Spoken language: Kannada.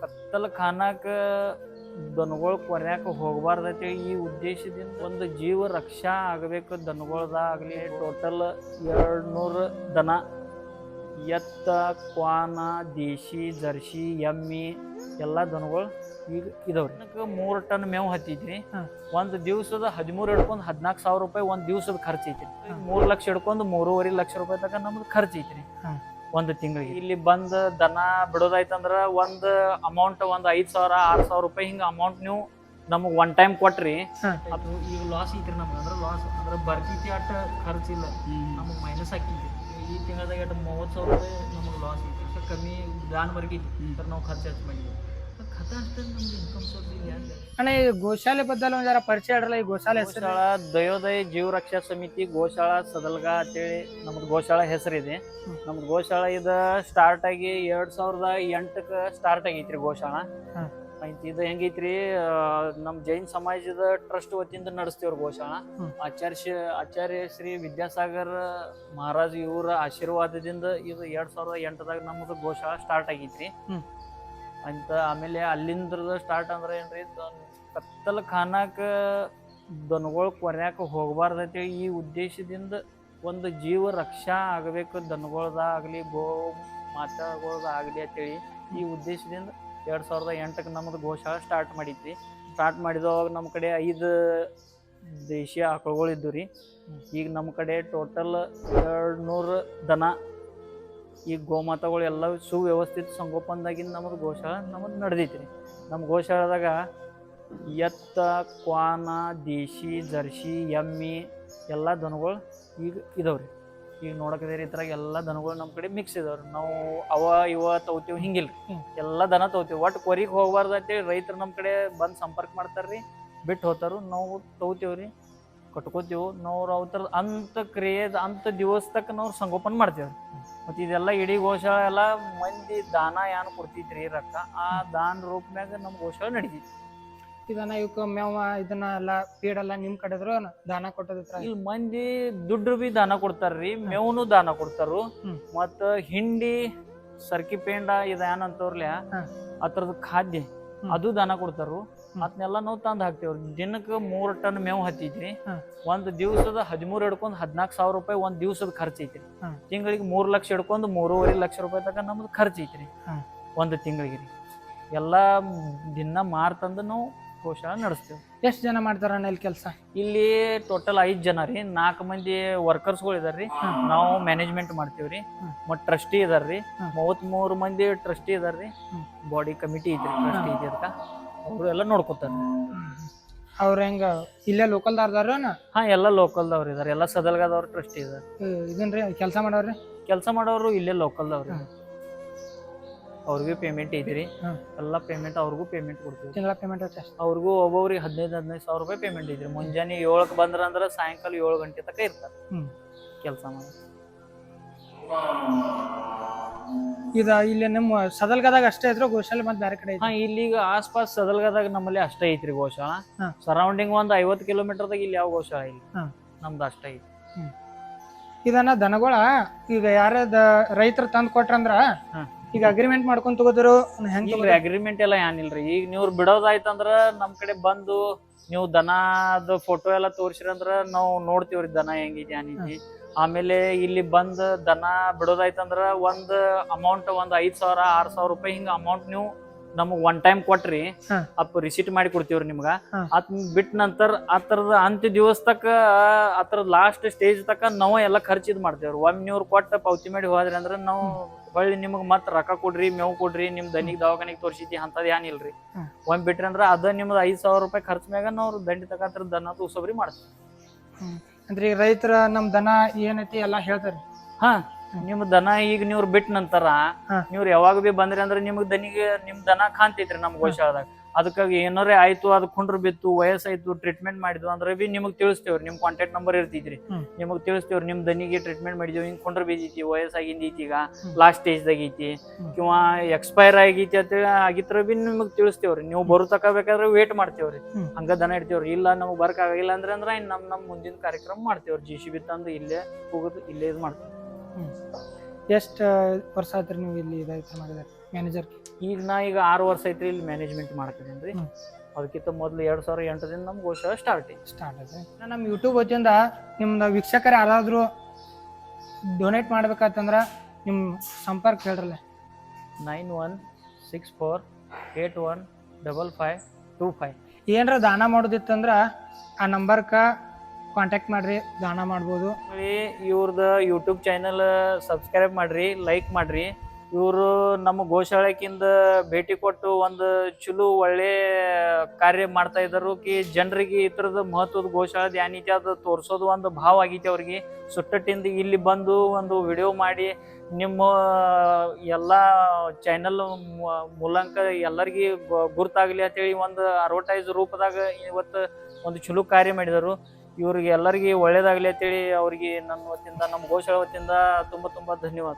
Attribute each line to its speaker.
Speaker 1: ಕತ್ತಲ ಖಾನಾಕ ದನಗಳು ಕೊರ್ಯಾಕ ಹೋಗಬಾರ್ದೈತಿ. ಈ ಉದ್ದೇಶದಿಂದ ಒಂದು ಜೀವ ರಕ್ಷಾ ಆಗಬೇಕು. ದನಗಳ್ದಾಗಲಿ ಟೋಟಲ್ ಎರಡ್ ನೂರು ದನ. ಎತ್ತ ಕ್ವಾನ ದೇಶಿ ಜರ್ಸಿ ಎಮ್ಮಿ ಎಲ್ಲ ದನಗಳು ಈಗ ಇದಾವೆ. ಮೂರು ಟನ್ ಮೇವು ಹತ್ತಿದ್ರಿ ಒಂದು ದಿವಸದ ಹದಿಮೂರು ಹಿಡ್ಕೊಂಡು ಹದಿನಾಲ್ಕು ಸಾವಿರ ರೂಪಾಯಿ ಒಂದು ದಿವಸದ ಖರ್ಚು ಐತ್ರಿ. ಮೂರು ಲಕ್ಷ ಹಿಡ್ಕೊಂಡು ಮೂರುವರೆ ಲಕ್ಷ ರೂಪಾಯಿ ತನಕ ನಮ್ದು ಖರ್ಚು ಐತ್ರಿ. ಒಂದು ತಿಂಗಳಿಗೆ. ಇಲ್ಲಿ ಬಂದು ದನ ಬಿಡೋದಾಯ್ತಂದ್ರ ಒಂದು ಅಮೌಂಟ್ ಒಂದು ಐದ್ ಸಾವಿರ ಆರ್ ಸಾವಿರ ರೂಪಾಯಿ ಹಿಂಗ ಅಮೌಂಟ್ ನೀವು ನಮಗ್ ಒನ್ ಟೈಮ್ ಕೊಟ್ರಿ. ಅದು ಈಗ ಲಾಸ್ ಐತ್ರಿ ನಮ್ಗೆ. ಅಂದ್ರೆ ಲಾಸ್ ಅಂದ್ರೆ ಬರ್ತೈತಿ ಅಟ್ಟ ಖರ್ಚಿಲ್ಲ ನಮಗ್ ಮೈನಸ್ ಹಾಕಿದ್ವಿ ಈ ತಿಂಗಳದಾಗ ಮೂವತ್ತು ಸಾವಿರ ರೂಪಾಯಿ ನಮಗೆ ಲಾಸ್ ಐತಿ ಕಮ್ಮಿ ದಾನ್ ಬರ್ಗೈತಿ ನಾವು ಖರ್ಚು ಹೆಚ್ಚು ಮಾಡಿದ್ವಿ.
Speaker 2: ಅಣ್ಣ ಈ ಗೋಶಾಲೆ ಬದಲ ಒಂದ್ ಜರ ಪರಿಚಯ ಇಡ್ರಲ್ಲ ಈ ಗೋಶಾಲೆ ಹೆಸರು
Speaker 1: ದಯೋದಯ ಜೀವ ರಕ್ಷಾ ಸಮಿತಿ ಗೋಶಾಲಾ ಸದಲ್ಗ ಅಂತೇಳಿ ನಮ್ದು ಗೋಶಾಲಾ ಹೆಸರಿದೆ. ನಮ್ದು ಗೋಶಾಲಾ ಇದ ಸ್ಟಾರ್ಟ್ ಆಗಿ ಎರಡ್ ಸಾವಿರದ ಎಂಟಕ್ಕ ಸ್ಟಾರ್ಟ್ ಆಗೈತ್ರಿ
Speaker 2: ಗೋಶಾಳ.
Speaker 1: ಆಯ್ತು ಇದು ಹೆಂಗೈತ್ರಿ ಆ, ನಮ್ ಜೈನ್ ಸಮಾಜದ ಟ್ರಸ್ಟ್ ವತಿಯಿಂದ ನಡೆಸ್ತೀವ್ರಿ ಗೋಶಾಲಾ
Speaker 2: ಹ್ಮ್.
Speaker 1: ಆಚಾರ್ಯ ಶ್ರೀ- ಆಚಾರ್ಯ ಶ್ರೀ ವಿದ್ಯಾಸಾಗರ್ ಮಹಾರಾಜ್ ಇವರ ಆಶೀರ್ವಾದದಿಂದ ಇದು ಎರಡ್ ಸಾವಿರದ ಎಂಟದಾಗ ನಮ್ದು ಗೋಶಾಲಾ ಸ್ಟಾರ್ಟ್ ಆಗೈತ್ರಿ
Speaker 2: ಹ್ಮ್.
Speaker 1: ಅಂತ ಆಮೇಲೆ ಅಲ್ಲಿಂದ ಸ್ಟಾರ್ಟ್ ಅಂದ್ರೆ ಏನ್ರಿ ಕತ್ತಲ ಖಾನಾಕ ದನಗಳು ಕೊರ್ಯಾಕ ಹೋಗಬಾರ್ದೈತಿ. ಈ ಉದ್ದೇಶದಿಂದ ಒಂದು ಜೀವ ರಕ್ಷಾ ಆಗಬೇಕು, ದನಗಳ್ದಾಗಲಿ, ಗೋ ಮಾತಾಗಳದಾಗ್ಲಿ ಅಂತೇಳಿ ಈ ಉದ್ದೇಶದಿಂದ ಎರಡು ಸಾವಿರದ ಎಂಟಕ್ಕೆ ನಮ್ಮದು ಗೋಶಾಲೆ ಸ್ಟಾರ್ಟ್ ಮಾಡಿದ್ವಿ. ಸ್ಟಾರ್ಟ್ ಮಾಡಿದವಾಗ ನಮ್ಮ ಕಡೆ ಐದು ದೇಶೀಯ ಆಕಳುಗಳು ಇದ್ದು ರೀ ಈಗ ನಮ್ಮ ಕಡೆ ಟೋಟಲ್ ಎರಡು ನೂರು ದನ ಈಗ ಗೋಮಾತಾಗಳು ಎಲ್ಲ ಸುವ್ಯವಸ್ಥಿತ ಸಂಗೋಪನದಾಗಿಂದ ನಮ್ಮದು ಗೋಶಾಲೆ ನಮ್ಮದು ನಡೆದೈತಿ ರೀ ನಮ್ಮ ಗೋಶಾಲದಾಗ ಎತ್ತ ಕ್ವಾನ ದೇಶಿ ಜರ್ಸಿ ಎಮ್ಮಿ ಎಲ್ಲ ದನಗಳು ಈಗ ಇದಾವ್ರಿ. ಈಗ ನೋಡಕದೇರಿ ಇದ್ರಾಗ ಎಲ್ಲ ದನಗಳು ನಮ್ಮ ಕಡೆ ಮಿಕ್ಸ್ ಇದಾವ್ರಿ. ನಾವು ಅವ ಇವ ತಗೋತೀವಿ
Speaker 2: ಹಿಂಗಿಲ್ಲ.
Speaker 1: ಎಲ್ಲ ದನ ತಗೋತೀವಿ. ಒಟ್ಟು ಕೊರಿಗೆ ಹೋಗ್ಬಾರ್ದು ಅಂತೇಳಿ ರೈತರು ನಮ್ಮ ಕಡೆ ಬಂದು ಸಂಪರ್ಕ ಮಾಡ್ತಾರೆ ರೀ ಬಿಟ್ಟು ಹೋತಾರು ನಾವು ತಗೋತೀವ್ರಿ. ಕಟ್ಕೋತೀವಿ ನಾವು ಅವ್ರ ಅಂತ ಕ್ರಿಯೆದ ಅಂತ ದಿವಸ ತಕ್ಕ ನಾವು ಸಂಗೋಪನೆ ಮಾಡ್ತೇವೆ ಮತ್ತು ಇದೆಲ್ಲ ಇಡೀ ಗೋಶಾಲ ಎಲ್ಲ ಮಂದಿ ದಾನ ಏನು ಕೊಡ್ತಿದ್ರಿ ರೊಕ್ಕ ಆ ದಾನ ರೂಪನಾಗ ನಮ್ಮ ಗೋಶಾಲ ನಡೀತಿತ್ತು
Speaker 2: ಇದನ್ನ ಇವಕ್ಕ ಮೇವ ಇದನ್ನ ಎಲ್ಲ ಪೀಡೆಲ್ಲ ನಿಮ್ ಕಡೆದ್ರು ದಾನ ಕೊಟ್ಟದಿತ್ರ
Speaker 1: ಇಲ್ಲಿ ಮಂದಿ ದುಡ್ಡು ಬಿ ದಾನ ಕೊಡ್ತಾರ್ರಿ ಮೇವನು ದಾನ ಕೊಡ್ತಾರು. ಮತ್ತ ಹಿಂಡಿ ಸರ್ಕಿ ಪೇಂಡ ಇದ
Speaker 2: ಏನಂತವ್ರಲ್ಲ.
Speaker 1: ಅದ್ರದ್ದು ಖಾದ್ಯ ಅದು ದಾನ ಕೊಡ್ತಾರು. ಅದನ್ನೆಲ್ಲ ನಾವು ತಂದು ಹಾಕ್ತೇವ್ರಿ ದಿನಕ್ಕೆ ಮೂರ್ ಟನ್ ಮೇವು ಹತ್ತಿದ್ರಿ ಒಂದು ದಿವಸದ ಹದಿಮೂರು ಹಿಡ್ಕೊಂಡು ಹದಿನಾಲ್ಕು ಸಾವಿರ ರೂಪಾಯಿ ಒಂದ್ ದಿವಸದ ಖರ್ಚು ಐತ್ರಿ. ತಿಂಗಳಿಗೆ ಮೂರು ಲಕ್ಷ ಹಿಡ್ಕೊಂಡು ಮೂರುವರೆ ಲಕ್ಷ ರೂಪಾಯಿ ತನಕ ನಮ್ದು ಖರ್ಚು ಐತ್ರಿ. ಒಂದು ತಿಂಗಳಿಗೆ ರೀ. ಎಲ್ಲಾ ದಿನ ಮಾರ್ತಂದು ನಾವು ಗೋಶಾಲ ನಡೆಸ್ತೇವೆ.
Speaker 2: ಎಷ್ಟು ಜನ ಮಾಡ್ತಾರ ಅಣ್ಣ ಇಲ್ಲಿ ಕೆಲಸ?
Speaker 1: ಇಲ್ಲಿ ಟೋಟಲ್ ಐದ್ ಜನ ರೀ. ನಾಲ್ಕು ಮಂದಿ ವರ್ಕರ್ಸ್ಗಳು ಇದಾರ್ರಿ ನಾವು ಮ್ಯಾನೇಜ್ಮೆಂಟ್ ಮಾಡ್ತೀವ್ರಿ
Speaker 2: ಹ್ಮ್.
Speaker 1: ಮತ್ ಟ್ರಸ್ಟಿ ಇದಾರ್ರಿ
Speaker 2: ಹ್ಮ್.
Speaker 1: ಮೂವತ್ತ್ ಮೂರು ಮಂದಿ ಟ್ರಸ್ಟಿ ಇದಾರ್ರಿ. ಬಾಡಿ ಕಮಿಟಿ ಐತ್ರಿ ಟ್ರಸ್ಟಿ ಇದೆ ಅದಕ್ಕ ಅವರು ಎಲ್ಲ ನೋಡ್ಕೊತಾರ.
Speaker 2: ಅವ್ರ ಹೆಂಗ ಇಲ್ಲೇ ಲೋಕಲ್ದಾರ್ದಾರ
Speaker 1: ಹಾ ಎಲ್ಲ ಲೋಕಲ್ದವ್ರು ಇದಾರೆ. ಎಲ್ಲ ಸದಲ್ಗದವ್ರು ಟ್ರಸ್ಟ್ ಇದಾರೆ
Speaker 2: ಇದನ್ರಿ ಕೆಲಸ ಮಾಡೋರ್ರಿ?
Speaker 1: ಕೆಲಸ ಮಾಡೋರು ಇಲ್ಲೇ ಲೋಕಲ್ದವ್ರು
Speaker 2: ದವ್ರಿ
Speaker 1: ಅವ್ರಿಗೂ ಪೇಮೆಂಟ್ ಐತ್ರಿ. ಎಲ್ಲ ಪೇಮೆಂಟ್ ಅವ್ರಿಗೂ ಪೇಮೆಂಟ್ ಕೊಡ್ತೀವಿ.
Speaker 2: ತಿಂಗಳ ಪೇಮೆಂಟ್ ಅಷ್ಟೇ
Speaker 1: ಅವ್ರಿಗೂ ಒಬ್ಬೊಬ್ರಿಗೆ ಹದಿನೈದು ಹದಿನೈದು ಸಾವಿರ ರೂಪಾಯಿ ಪೇಮೆಂಟ್ ಐತ್ರಿ. ಮುಂಜಾನೆ ಏಳಕ್ಕೆ ಬಂದ್ರ ಅಂದ್ರೆ ಸಾಯಂಕಾಲ ಏಳು ಗಂಟೆ ತನಕ ಇರ್ತಾರೆ. ಕೆಲಸ ಮಾಡಿ
Speaker 2: ಇದ ಇಲ್ಲಿ ನಿಮ್ಮ ಸದಲ್ಗದಾಗ ಅಷ್ಟೇ ಇದ್ರು ಗೋಶಾಲೆ ಮತ್ತೆ ಬೇರೆ ಕಡೆ
Speaker 1: ಹಾ
Speaker 2: ಇಲ್ಲಿ
Speaker 1: ಇಲ್ಲಿಗ ಆಸ್ಪಾಸ್ ಸದಲ್ಗದಾಗ ನಮ್ಮಲ್ಲಿ ಅಷ್ಟೇ ಐತ್ರಿ ಗೋಶಾಲ.
Speaker 2: ಹಾ.
Speaker 1: ಸರೌಂಡಿಂಗ್ ಒಂದ್ ಕಿಲೋಮೀಟರ್ ಕಿಲೋಮೀಟರ್ದಾಗ ಇಲ್ಲಿ ಯಾವ ಗೋಶಾಲ ಇಲ್ಲ.
Speaker 2: ಹಾ.
Speaker 1: ನಮ್ದು ಅಷ್ಟೇ ಐತಿ
Speaker 2: ಇದನ್ನ ದನಗಳ ಈಗ ಯಾರದ ರೈತರು ತಂದ್ ಕೊಟ್ರಂದ್ರ
Speaker 1: ಹಾ.
Speaker 2: ಈಗ ಅಗ್ರಿಮೆಂಟ್ ಮಾಡ್ಕೊಂಡ್ ತಗೋದ್ರು ಹೆಂಗ್
Speaker 1: ಇಲ್ರಿ ಅಗ್ರಿಮೆಂಟ್ ಎಲ್ಲ ಏನಿಲ್ರಿ ಈಗ ನೀವ್ ಬಿಡೋದಾಯ್ತಂದ್ರ ನಮ್ ಕಡೆ ಬಂದು ನೀವು ದನದ ಫೋಟೋ ಎಲ್ಲ ತೋರ್ಸಿರಂದ್ರ ನಾವು ನೋಡ್ತೀವ್ರಿ ದನ ಹೆಂಗೈತಿ ಏನಿತಿ ಆಮೇಲೆ ಇಲ್ಲಿ ಬಂದ್ ದನ ಬಿಡೋದಾಯ್ತಂದ್ರ ಒಂದು ಅಮೌಂಟ್ ಒಂದ್ ಐದ್ ಸಾವಿರ ಆರ್ ಸಾವಿರ ರೂಪಾಯಿ ಹಿಂಗ ಅಮೌಂಟ್ ನೀವು ನಮಗ್ ಒನ್ ಟೈಮ್ ಕೊಟ್ರಿ
Speaker 2: ಅಪ್ಪ
Speaker 1: ಅಪ್ ರಿಸೀಟ್ ಮಾಡಿ ಕೊಡ್ತೀವ್ರಿ ನಿಮ್ಗ. ಅದ್ ಬಿಟ್ಟ ನಂತರ ಆತರದ ಅಂತ್ಯ ದಿವಸ ತಕ್ಕ ಆತರದ ಲಾಸ್ಟ್ ಸ್ಟೇಜ್ ತಕ ನಾವು ಎಲ್ಲ ಖರ್ಚು ಇದ್ ಮಾಡ್ತೇವ್ರಿ. ಒಮ್ಮೆ ನೀವು ಕೊಟ್ಟ ಪಾವತಿ ಮಾಡಿ ಹೋದ್ರಿ ಅಂದ್ರ ನಾವು ಹೊಳ್ಳಿ ನಿಮಗೆ ಮತ್ ರೊಕ್ಕ ಕೊಡ್ರಿ ಮೇವು ಕೊಡ್ರಿ ನಿಮ್ ದನಿಗ್ ದವಾಖಾನಿಗೆ ತೋರ್ಸಿತಿ ಅಂತದ್ ಏನಿಲ್ರಿ. ಒಮ್ಮೆ ಬಿಟ್ರಿ ಅಂದ್ರ ಅದ ನಿಮ್ದು ಐದ್ ಸಾವಿರ ರೂಪಾಯಿ ಖರ್ಚು ಮ್ಯಾಗ ನಾವು ದಂಡಿ ತಗತ್ರ ದನ ತೂಸಬ್ರಿ ಮಾಡ್ತೀವಿ
Speaker 2: ಅಂದ್ರೆ ಈಗ ರೈತರ ನಮ್ ದನ ಏನೈತಿ ಎಲ್ಲಾ ಹೇಳ್ತಾರೆ
Speaker 1: ಹಾ ನಿಮ್ ದನ ಈಗ ನೀವ್ ಬಿಟ್ಟ ನಂತರ ನೀವ್ ಯಾವಾಗ ಬಿ ಬಂದ್ರಿ ಅಂದ್ರ ನಿಮ್ಗ್ ದನಿಗೆ ನಿಮ್ ದನ ಕಾಣ್ತೈತ್ರಿ ನಮ್ ಗೋಶಾಲದಾಗ ಅದಕ್ಕಾಗಿ ಏನಾರೇ ಆಯ್ತು ಅದ್ ಕುಂಡ್ರ ಬಿತ್ತು ವಯಸ್ಸಾಯ್ತು ಟ್ರೀಟ್ಮೆಂಟ್ ಮಾಡಿದ್ವು ಅಂದ್ರೆ ಬಿ ನಿಮಗೆ ತಿಳಿಸ್ತೇವ್ರಿ ನಿಮ್ ಕಾಂಟ್ಯಾಕ್ಟ್ ನಂಬರ್
Speaker 2: ಇರ್ತಿದ್ರಿ.
Speaker 1: ನಿಮಗೆ ತಿಳಿಸ್ತೇವ್ರಿ ನಿಮ್ ದನಿಗೆ ಟ್ರೀಟ್ಮೆಂಟ್ ಮಾಡಿದ್ವಿ ಹಿಂಗ್ ಕುಂಡ್ರ ಬೀಜಿತಿ ವಯಸ್ಸಾಗಿಂದ ಈಗ. ಲಾಸ್ಟ್ ಸ್ಟೇಜ್ದಾಗ ಐತಿ. ಕಿವಾ ಎಕ್ಸ್ಪೈರ್ ಆಗೈತಿ ಅಂತ ಆಗಿತ್ರ ಬಿ ನಿಮಗೆ ತಿಳಿಸ್ತೇವ್ರಿ ನೀವು ಬರು ತಕ ಬೇಕಾದ್ರೆ ವೇಟ್ ಮಾಡ್ತೇವ್ರಿ. ಹಂಗ ದನ ಇಡ್ತೇವ್ರಿ ಇಲ್ಲ ನಮಗ್ ಬರಕ್ ಆಗಿಲ್ಲ ಅಂದ್ರೆ ಅಂದ್ರೆ ನಮ್ ನಮ್ ಮುಂದಿನ ಕಾರ್ಯಕ್ರಮ ಮಾಡ್ತೇವ್ರಿ ಜಿ ಸಿ ಬಿ ತಂದು ಇಲ್ಲೇ ಹೋಗೋದು ಇಲ್ಲೇ ಇದು ಮಾಡ್ತೇವೆ
Speaker 2: ಎಷ್ಟ್ ವರ್ಷ ಆದ್ರೆ ನೀವು ಇಲ್ಲಿ ಇದಾಯ್ತು ಮಾಡಿದ್ರಿ? ಮ್ಯಾನೇಜರ್
Speaker 1: ಈಗ ನಾ ಈಗ ಆರು ವರ್ಷ ಐತ್ರಿ ಇಲ್ಲಿ ಮ್ಯಾನೇಜ್ಮೆಂಟ್ ಮಾಡ್ತಿದ್ದೀನಿ ರೀ. ಅದಕ್ಕಿಂತ ಮೊದಲು ಎರಡು ಸಾವಿರ ಎಂಟರಿಂದ ನಮ್ಮ ಗೋಶಾಲೆ ಸ್ಟಾರ್ಟ್ ಐತಿ.
Speaker 2: ಸ್ಟಾರ್ಟ್ ಆಯ್ತು ನಮ್ಮ ಯೂಟ್ಯೂಬ್ ವತಿಯಿಂದ ನಿಮ್ದು ವೀಕ್ಷಕರು ಯಾರಾದರೂ ಡೊನೇಟ್ ಮಾಡ್ಬೇಕಂತಂದ್ರೆ ನಿಮ್ಮ ಸಂಪರ್ಕ ಹೇಳ್ರಲ್ಲ
Speaker 1: nine one six four eight one double five two five
Speaker 2: ಏನರ ದಾನ ಮಾಡೋದಿತ್ತಂದ್ರೆ ಆ ನಂಬರ್ಕ ಕಾಂಟ್ಯಾಕ್ಟ್ ಮಾಡ್ರಿ ದಾನ ಮಾಡ್ಬೋದು.
Speaker 1: ಇವ್ರದ್ದು ಯೂಟ್ಯೂಬ್ ಚಾನಲ್ ಸಬ್ಸ್ಕ್ರೈಬ್ ಮಾಡ್ರಿ ಲೈಕ್ ಮಾಡ್ರಿ. ಇವರು ನಮ್ಮ ಗೋಶಾಲೆಕಿಂದ ಭೇಟಿ ಕೊಟ್ಟು ಒಂದು ಚಲೋ ಒಳ್ಳೆ ಕಾರ್ಯ ಮಾಡ್ತಾ ಇದ್ದರು. ಕಿ ಜನರಿಗೆ ಈ ಥರದ ಮಹತ್ವದ ಗೋಶಾಲೆ ಏನೈತಿ ಅದು ತೋರಿಸೋದು ಒಂದು ಭಾವ ಆಗೈತಿ ಅವ್ರಿಗೆ. ಸುಟ್ಟಟ್ಟಿಂದ ಇಲ್ಲಿ ಬಂದು ಒಂದು ವಿಡಿಯೋ ಮಾಡಿ ನಿಮ್ಮ ಎಲ್ಲ ಚಾನಲ್ ಮೂಲಕ ಎಲ್ಲರಿಗೆ ಗುರ್ತಾಗಲಿ ಅಂತೇಳಿ ಒಂದು ಅಡ್ವರ್ಟೈಸ್ ರೂಪದಾಗ ಇವತ್ತು ಒಂದು ಚಲೋ ಕಾರ್ಯ ಮಾಡಿದರು. ಇವ್ರಿಗೆ ಎಲ್ಲರಿಗೆ ಒಳ್ಳೇದಾಗಲಿ ಅಂತೇಳಿ ಅವ್ರಿಗೆ ನನ್ನ ವತಿಯಿಂದ, ನಮ್ಮ ಗೋಶಾಲೆ ವತಿಯಿಂದ ತುಂಬ ತುಂಬ ಧನ್ಯವಾದ.